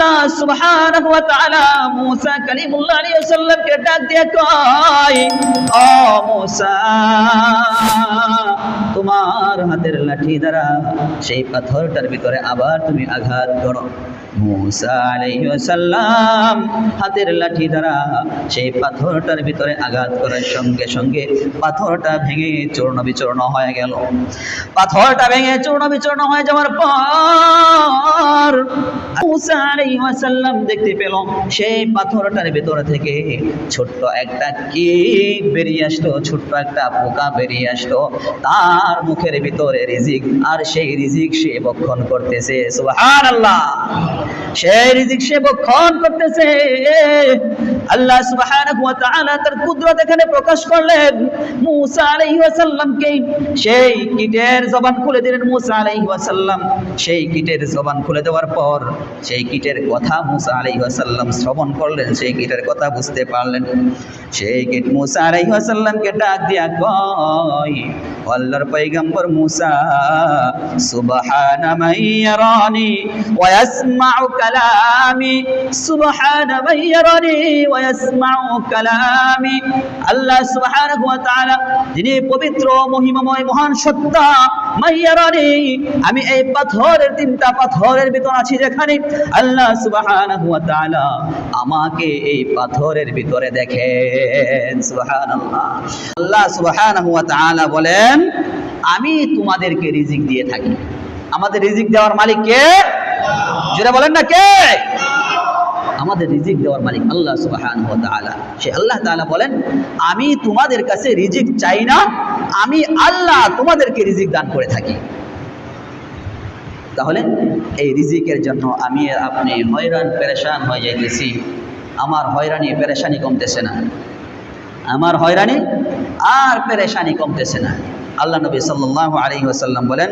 আল্লাহ সুবহানাহু ওয়া তাআলা মুসা কালিমুল্লাহ আলাইহিস সালামকে ডাক দিয়ে কয় ও মুসা তোমার হাতের লাঠি দ্বারা সেই পাথরটার ভিতরে আবার তুমি আঘাত করো। হাতের লাঠি দ্বারা সেই পাথরটার ভিতরে আঘাত করার সঙ্গে সঙ্গে পাথরটা ভেঙে চূর্ণ বিচূর্ণ হয়ে গেল। পাথরটা ভেঙে চূর্ণ বিচূর্ণ হয়ে যাওয়ার পর দেখতে পেল, সেই পাথরটার ভিতর থেকে ছোট্ট একটা কিট বেরিয়ে আসতো, ছোট্ট একটা পোকা বেরিয়ে আসতো। তার মুখের ভিতরে রিজিক, আর সেই রিজিক সে বক্ষণ করতেছে, সুবহানাল্লাহ। সেই রিজিক সে বক্ষণ করতেছে। আল্লাহ সুবহানাহু ওয়া তাআলা তার কুদরত এখানে প্রকাশ করলেন। মূসা আলাইহিস সালামকে সেই কীটের জবান খুলে দিলেন মূসা আলাইহিস সালাম সেই কীটের জবান খুলে দেওয়ার পর সেই কীটের কথা মূসা আলাইহিস সালাম শ্রবণ করলেন, সেই কীটের কথা বুঝতে পারলেন। সেই কীট মূসা আলাইহিস সালামকে ডাক দিয়া কয় আল্লাহর পয়গম্বর মূসা, সুবহানা মাইয়ারানি ওয়া ইয়াসমাউ কালামি, সুবহানা মাইয়ারানি ওয়া ইয়াসমাউ কালামি। আল্লাহ সুবহানাহু ওয়া তাআলা, যিনি পবিত্র মহিমাময় মহান সত্তা মাইয়ারানি আমি এই পাথরের তিনটা পাথরের ভিতর আছি যেখানে। আল্লাহ সুবহানাহু ওয়া তাআলা আমাকে এই পাথরের ভিতরে দেখেন, সুবহানাল্লাহ। আল্লাহ সুবহানাহু ওয়া তাআলা বলেন আমি তোমাদেরকে রিজিক দিয়ে থাকি। আমাদের রিজিক দেওয়ার মালিক কে? যেটা বলেন না কে? আমাদের রিজিক দেওয়ার মালিক আল্লাহ তাআলা। সে আল্লাহ তাআলা বলেন, আমি তোমাদের কাছে রিজিক চাই না, আমি আল্লাহ তোমাদেরকে রিজিক দান করে থাকি। তাহলে এই রিজিকের জন্য আমি আপনি হয়রান, পেরেশান হয়ে যাইতেছি। আমার হয়রানি, পেরেশানি কমতেছে না। আমার হয়রানি আর পেরেশানি কমতেছে না। আল্লাহ নবী সাল্লাল্লাহু আলাইহি ওয়াসাল্লাম বলেন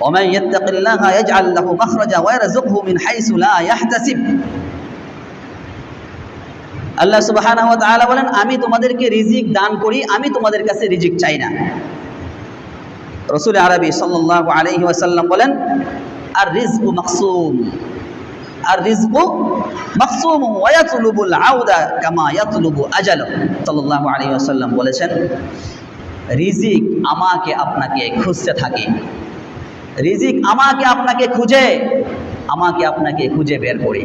ومن يتق الله يجعل له مخرجا ويرزقه من حيث لا يحتسب আল্লাহ সুবহানাহু ওয়া তাআলা বলেন আমি তোমাদেরকে রিজিক দান করি আমি তোমাদের কাছে রিজিক চাই না রসুল আরবি সাল্লাল্লাহু আলাইহি ওয়াসাল্লাম বলেন আর রিজকু মাকসুম আর রিজকু মাকসুম ওয়া ইয়াতলুবুল আউদা কামা ইয়াতলুবু আজাল সাল্লাল্লাহু আলাইহি ওয়াসাল্লাম বলেছেন, রিজিক আমাকে আপনাকে খুঁজতে থাকে। রিজিক আমাকে আপনাকে খুঁজে, আমাকে আপনাকে খুঁজে বের করি।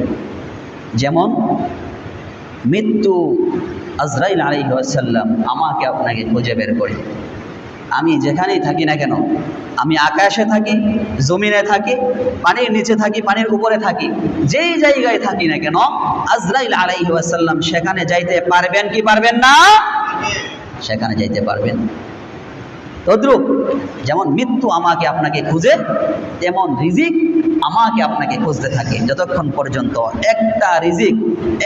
যেমন, মৃত্যু আজরাইল আলাইসাল্লাম আমাকে আপনাকে খুঁজে বের করে। আমি যেখানেই থাকি না কেন, আমি আকাশে থাকি, জমিনে থাকি, পানির নিচে থাকি, পানির উপরে থাকি, যেই জায়গায় থাকি না কেন, আজরাইল আলাইহাসাল্লাম সেখানে যাইতে পারবেন কি পারবেন না? সেখানে যাইতে পারবেন। তদ্রুপ। যেমন মৃত্যু আমাকে আপনাকে খুঁজে, তেমন রিজিক আমাকে আপনাকে খুঁজতে থাকে। যতক্ষণ পর্যন্ত একটা রিজিক,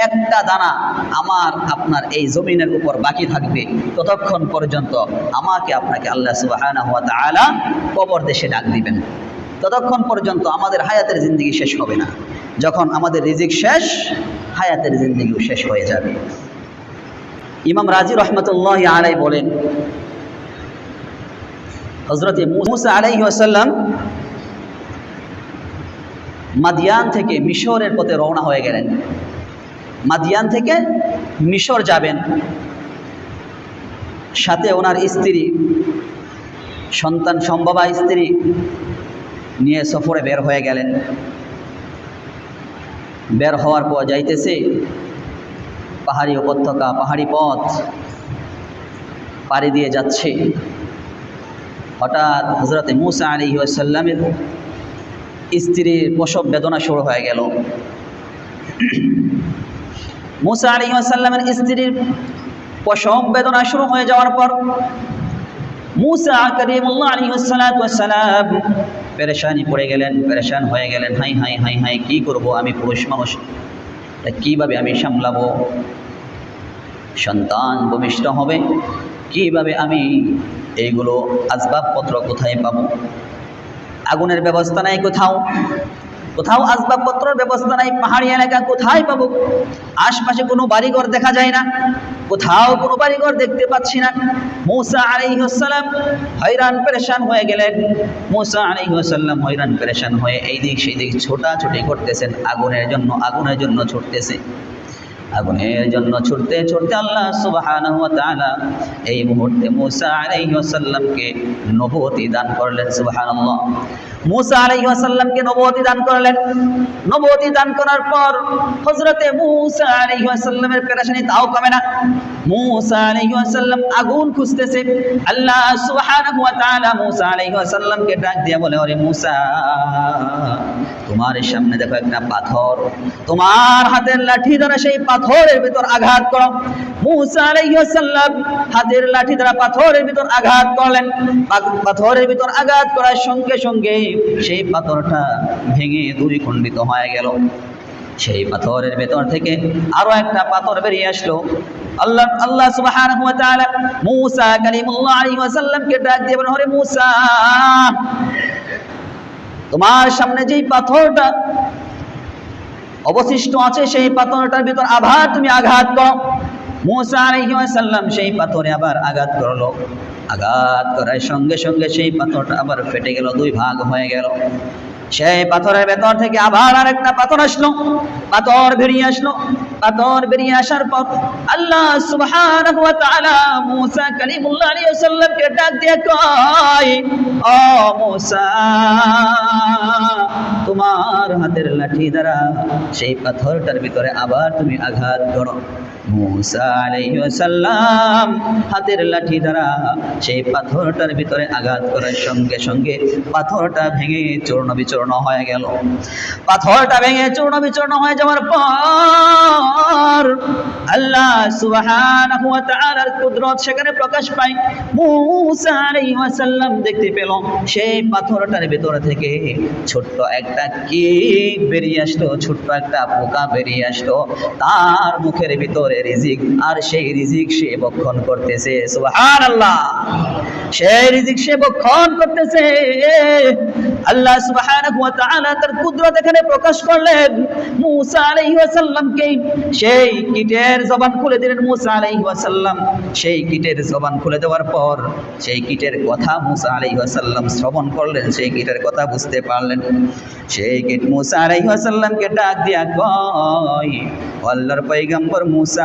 একটা দানা আমার, আপনার এই জমিনের উপর বাকি থাকবে, ততক্ষণ পর্যন্ত আমাকে আপনাকে আল্লাহ তালা কবর দেশে ডাক দিবেন। ততক্ষণ পর্যন্ত আমাদের হায়াতের জিন্দগি শেষ হবে না। যখন আমাদের রিজিক শেষ, হায়াতের জিন্দগিও শেষ হয়ে যাবে। ইমাম রাজি রহমতুল্লাহ আলাই বলেন হজরত মুসা আলাইহি আসাল্লাম মাদিয়ান থেকে মিশরের পথে রওনা হয়ে গেলেন। মাদিয়ান থেকে মিশর যাবেন। সাথে ওনার স্ত্রী, সন্তান সম্ভবা স্ত্রী নিয়ে সফরে বের হয়ে গেলেন। বের হওয়ার পর যাইতেছে পাহাড়ি উপত্যকা, পাহাড়ি পথ পাড়ি দিয়ে যাচ্ছে। হঠাৎ হজরত মুসা আলী সাল্লামের স্ত্রীর প্রসব বেদনা শুরু হয়ে গেল। মুসা আলী সাল্লামের স্ত্রীর প্রসব বেদনা শুরু হয়ে যাওয়ার পর মুসা করিমুল্লাহ আলী সালাম পেরেশানি পড়ে গেলেন, পেরেশান হয়ে গেলেন, হাই হাই হাই হাই, কি করব আমি পুরুষ মানুষ? কীভাবে আমি সামলাবো? সন্তান ভূমিষ্ঠ হবে। কীভাবে আমি এইগুলো আসবাবপত্র কোথায় পাবো? আগুনের ব্যবস্থা নাই কোথাও? কোথাও আসবাবপত্রের ব্যবস্থা নাই? পাহাড়ি এলাকা কোথায় পাবো? আশপাশে কোনো বাড়িঘর দেখা যায় না। কোথাও কোনো বাড়িঘর দেখতে পাচ্ছি না। মূসা আলাইহিসসালাম হয়রান, পেরেশান হয়ে গেলেন। মূসা আলাইহিসসালাম হয়রান, পেরেশান হয়ে এই দিক সেই দিক ছোটাছুটি করতেছেন। আগুনের জন্য আগুনের জন্য ছুটতেছে। আগুনের জন্য ছুটতে ছুটতে আল্লাহ সুবহানাহু এই মুহূর্তে মূসা আলাইহিস সালামকে দান করলেন, সুবহানাল্লাহ। মূসা আলাইহিস সালামকে দান করলেন। নবুয়তি দান করার পর হযরতে মূসা আলাইহিস সালামের পেরেশানি তাও কমে না। মূসা আলাইহিস সালাম আগুন খুঁজতেছে। আল্লাহ তাআলা মূসা ডাক দিয়ে বলে, ওরে মূসা, তোমার সামনে দেখো একটা পাথর। তোমার হাতের লাঠি দ্বারা সেই পাথরের ভিতর আঘাত করো। হাতের লাঠি দ্বারা পাথরের ভিতর আঘাত করলেন। পাথরের ভিতর আঘাত করার সঙ্গে সঙ্গে সেই পাথরটা ভেঙে দুই খণ্ডিত হয়ে গেল। সেই পাথরের ভেতর থেকে আরও একটা পাথর বেরিয়ে আসলো। আল্লাহ আল্লাহ সুবহানাহু ওয়া কালিমুল্লাহ আলাইহি ওয়াসাল্লামকে ডাক দিয়ে বলেন, ওরে মূসা, তোমার সামনে যেই পাথরটা অবশিষ্ট আছে সেই পাথরটার ভিতর আবার তুমি আঘাত করো। মুসা সেই পাথরে আবার আঘাত করল। আঘাত করার সঙ্গে সঙ্গে সেই পাথরটা আবার ফেটে গেল, দুই ভাগ হয়ে গেল। সেই পাথরের ভেতর থেকে আবার আরেকটা পাথর আসলো। পাথর বেরিয়ে আসলো। পাথর বেরিয়ে আসার পর আল্লাহ সুবহানাহু ওয়া তাআলা মূসা কালিমুল্লাহ আলাইহিস সালামকে ডাক দিয়ে কয়, ও মূসা তোমার হাতের লাঠি দ্বারা সেই পাথরটার ভিতরে আবার তুমি আঘাত করো। মূসা আলাইহিস হাতের লাঠি দ্বারা সেই পাথরটার ভিতরে আঘাত করার সঙ্গে সঙ্গে পাথরটা ভেঙে চূর্ণ বিচূর্ণ হয়ে গেল। পাথরটা ভেঙে চূর্ণ বিচূর্ণ হয়ে যাওয়ার পর আল্লাহ সুবহানাহু ওয়া তাআলার কুদরত সেখানে প্রকাশ পায়। মূসা আলাইহিস সালাম দেখতে পেল সেই পাথরটার ভিতর থেকে ছোট্ট একটা কীট বেরিয়ে আসতো, ছোট্ট একটা পোকা বেরিয়ে আসতো। তার মুখের ভিতরে রিজিক, আর সেই রিজিক সে বক্ষণ করতেছে। সুবহানাল্লাহ। সেই রিজিক সে বক্ষণ করতেছে। আল্লাহ সুবহানাহু ওয়া তাআলা তার কুদরত এখানে প্রকাশ করলেন। মূসা আলাইহিস সালামকে সেই কীটের জবান খুলে দিলেন মূসা আলাইহিস সালাম সেই কীটের জবান খুলে দেওয়ার পর সেই কীটের কথা মূসা আলাইহিস সালাম শ্রবণ করলেন। সেই কীটের কথা বুঝতে পারলেন। সেই কীট মূসা আলাইহিস সালামকে ডাক দিয়া কয়, আল্লাহর পয়গম্বর মূসা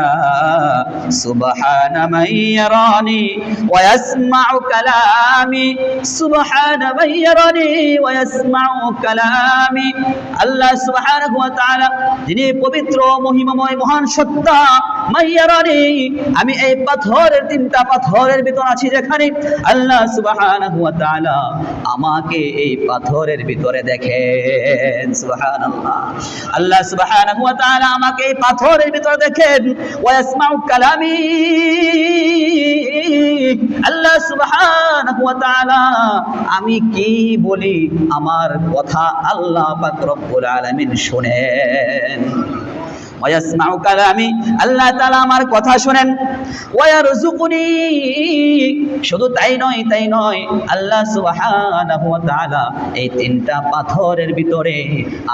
সুবহানা মান ইয়ারানি ওয়া ইয়াসমাউ কালামি সুবহানা মান ইয়ারানি ওয়া ইয়াসমাউ কালামি আল্লাহ সুবহানাহু ওয়া তাআলা যিনি পবিত্র মহিমাময় মহান সত্তা মাইয়ারানি, আমি এই পাথরের তিনটা পাথরের ভিতর আছি যেখানে আল্লাহ সুবহানাহু ওয়া তাআলা আমাকে এই পাথরের ভিতরে দেখেন, সুবহানাল্লাহ। আল্লাহ সুবহানাহু ওয়া তাআলা আমাকে এই পাথরের ভিতরে দেখেন, ওয়া ইয়াসমাউ কালামি। আল্লাহ সুবহানাহু ওয়া তাআলা, আমি কি বলি? আমার কথা আল্লাহ পাক রব্বুল আলামিন শুনেন। আল্লাহ আমার কথা শুধু তাই নয় তাই নয়, আল্লাহ সুবহানাহু ওয়া তাআলা এই তিনটা পাথরের ভিতরে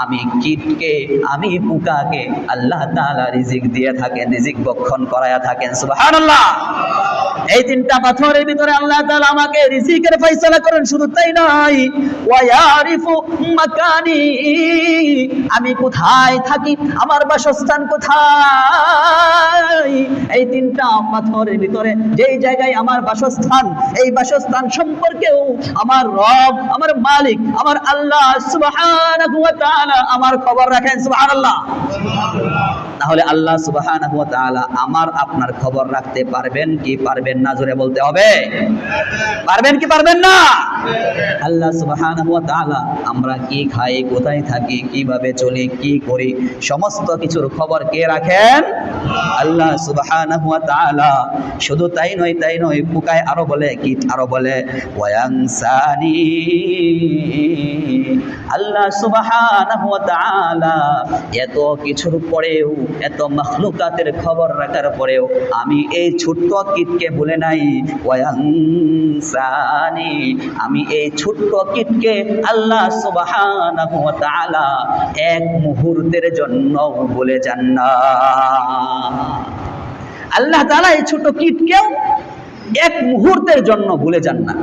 আমি কীটকে, আমি পোকাকে আল্লাহ তাআলা রিজিক দিয়ে থাকেন, রিজিক বক্ষণ করায়া থাকেন, সুবহানাল্লাহ। এই তিনটা পাথরের ভিতরে আল্লাহ তাআলা আমাকে রিজিকের ফয়সালা করেন, শুধু তাই নয় ওয়া ইয়ারিফু মাকানি, আমি কোথায় থাকি? আমার বাসস্থান কোথায়? এই তিনটা পাথরের ভিতরে, যেই জায়গায় আমার বাসস্থান, এই বাসস্থান সম্পর্কেও আমার রব, আমার মালিক, আমার আল্লাহ, সুবহানাহু ওয়া তাআলা আমার খবর রাখেন, সুবহানাল্লাহ। তাহলে আল্লাহ তাআলা আমার আপনার খবর রাখতে পারবেন কি পারবেন না জোরে বলতে হবে? পারবেন কি পারবেন না? আল্লাহ তাআলা আমরা কি খাই, কোথায় থাকি, কীভাবে চলি, কি করি, সমস্ত কিছুর খবর কে রাখেন? আল্লাহ তাআলা। শুধু তাই নয় তাই নয় পুকায় আরও বলে, কীট আরও বলে ওয়াংসানি আল্লাহ তাআলা এত কিছুর পরেও এত মখলুকাতের খবর রাখার পরেও আমি এই ছোট্ট কীটকে ভুলে নাই। ওয়াংসানি আমি এই ছোট্ট কীটকে আল্লাহ সুবহানাহু এক মুহূর্তের জন্য ভুলে যান না। আল্লাহ তাআলা এই ছোট কীটকেও এক মুহূর্তের জন্য ভুলে যান না।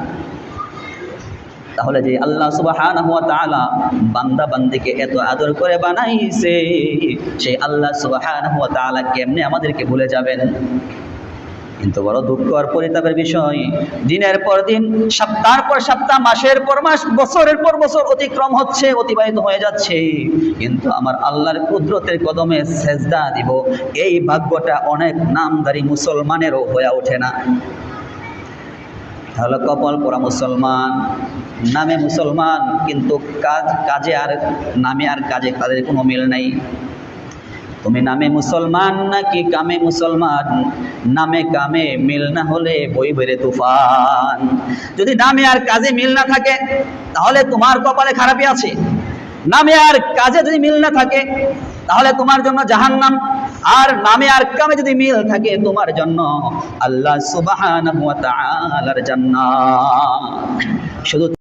তাহলে যে আল্লাহ সুবহানাহু ওয়া তাআলা বান্দা বান্দিকে এত আদর করে বানাইছে, সেই আল্লাহ সুবহানাহু ওয়া তাআলা কেমনে আমাদেরকে ভুলে যাবেন? কিন্তু বড় দুঃখ আর পরিতাপের বিষয়, দিনের পর দিন, সপ্তাহের পর সপ্তাহ, মাসের পর মাস, বছরের পর বছর অতিক্রম হচ্ছে, অতিবাহিত হয়ে যাচ্ছে। কিন্তু আমার আল্লাহর কুদরতের কদমে সেজদা দিব, এই ভাগ্যটা অনেক নামদারি মুসলমানেরও হয়ে ওঠে না। তাহলে কপাল পরা মুসলমান, নামে মুসলমান, কিন্তু কাজ, কাজে আর, নামে আর কাজে তাদের কোনো মিল নাই। তুমি নামে মুসলমান নাকি কামে মুসলমান? নামে কামে মিল না হলে বই বেড়ে তুফান। যদি নামে আর কাজে মিল না থাকে, তাহলে তোমার কপালে খারাপই আছে। নামে আর কাজে যদি মিল না থাকে, তাহলে তোমার জন্য জাহান্নাম। আর নামে আর কামে যদি মিল থাকে তোমার জন্য আল্লাহ সুবাহ শুধু